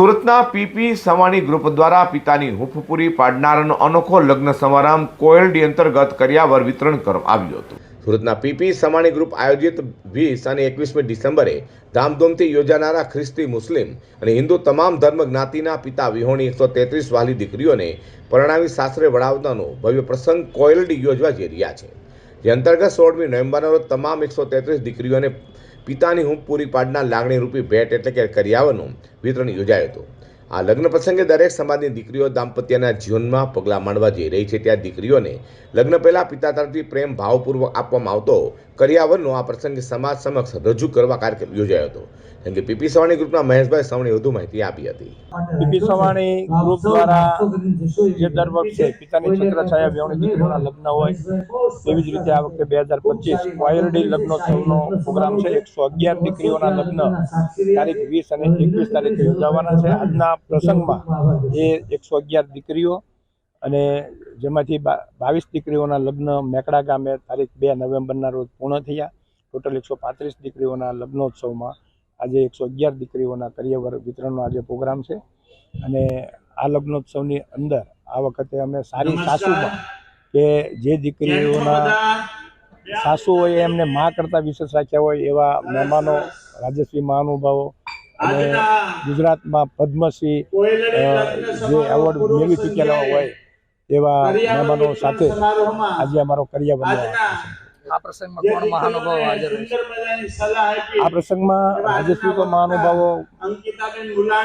સુરતના PP Savani group દ્વારા પિતાની હૂંફ પૂરી પાડનારનો અનોખો લગ્ન સમારંભ કોયલડી અંતર્ગત કર્યાવર વિતરણ કરવામાં આવ્યું હતું. સુરતના પીપી સવાણી ગ્રુપ આયોજિત વીસ અને એકવીસમી ડિસેમ્બરે ધામધૂમથી યોજાનારા ખ્રિસ્તી મુસ્લિમ અને હિન્દુ તમામ ધર્મ જ્ઞાતિના પિતા વિહોણી એકસો તેત્રીસ વાલી દીકરીઓને પરણાવી સાસરે વળાવતાનો ભવ્ય પ્રસંગ કોયલડી યોજવા જઈ રહ્યા છે. જે અંતર્ગત સોળમી નવેમ્બરના રોજ તમામ એકસો તેત્રીસ દીકરીઓને પિતાની હું પૂરી પાડનાર લાગણીરૂપી ભેટ એટલે કે કરિયાવરનું વિતરણ યોજાયું હતું. આ લગ્ન પ્રસંગે દરેક સમાજની દીકરીઓ દાંપત્યના જીવનમાં પગલાં માંડવા જઈ રહી છે. ત્યાં દીકરીઓને લગ્ન પહેલાં પિતા તરફથી પ્રેમ ભાવપૂર્વક આપવામાં આવતો કરિયાવરનો આ પ્રસંગે સમાજ સમક્ષ રજૂ કરવા કાર્યક્રમ યોજાયો હતો. જેમ કે પીપી સવાણી ગ્રુપના મહેશભાઈ સવાણી વધુ માહિતી આપી હતી. પીપી સવાણી ગ્રુપ દ્વારા જે દર વર્ષે પિતાની છત્રછાયા વ્યવણી દીકરીઓના લગ્ન હોય, તેવી જ રીતે આ વખતે બે હજાર પચીસ વાયરડી લગ્નોત્સવનો પ્રોગ્રામ છે. એકસો અગિયાર દીકરીઓના લગ્ન તારીખ વીસ અને એકવીસ તારીખે યોજાવાના છે. આજના પ્રસંગમાં એ એકસો અગિયાર દીકરીઓ અને જેમાંથી બા- બાવીસ દીકરીઓના લગ્ન મેકડા ગામે તારીખ બે નવેમ્બરના રોજ પૂર્ણ થયા. ટોટલ એકસો પાંત્રીસ દીકરીઓના લગ્નોત્સવમાં આજે એકસો અગિયાર દીકરીઓના કરિયવર વિતરણનો આજે પ્રોગ્રામ છે. અને આ લગ્નોત્સવની અંદર આ વખતે અમે સારી સાસુમાં કે જે દીકરીઓના સાસુઓએ એમને મા કરતાં વિશેષ રાખ્યા હોય એવા મહેમાનો રાજશ્રી મહાનુભાવો અને ગુજરાતમાં પદ્મશ્રી જે એવોર્ડ મેળવી ચૂકેલા હોય એવા મહેમાનો સાથે આજે અમારો કરિયા કરિયાવરનો આ પ્રસંગમાં કોણ મહાનુભાવ હાજર આ પ્રસંગમાં રાજશ્રી તો મહાનુભાવો?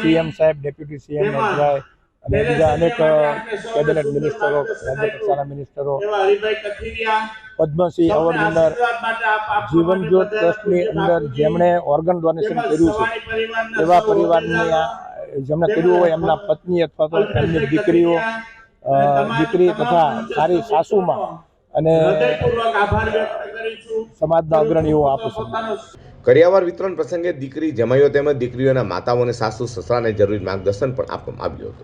સીએમ સાહેબ ડેપ્યુટી સીએમ નટરાય અને બીજા અનેક કેબિનેટ મિનિસ્ટરો રાજ્ય કક્ષાના મિનિસ્ટરો પદ્મશ્રી એવોર્ડ વિનર જીવન જ્યોત ટ્રસ્ટની અંદર જેમણે ઓર્ગન ડોનેશન કર્યું છે એવા પરિવારની આ જેમણે કર્યું હોય એમના પત્ની અથવા તો એમની દીકરીઓ દીકરી તથા સારી સાસુમાં અને સમાજના અગ્રણીઓ આપું છું. કરિયાવર વિતરણ પ્રસંગે દીકરી જમાઈઓ તેમજ દીકરીઓના માતાઓને સાસુ સસરાને જરૂરી માર્ગદર્શન પણ આપવામાં આવ્યું હતું.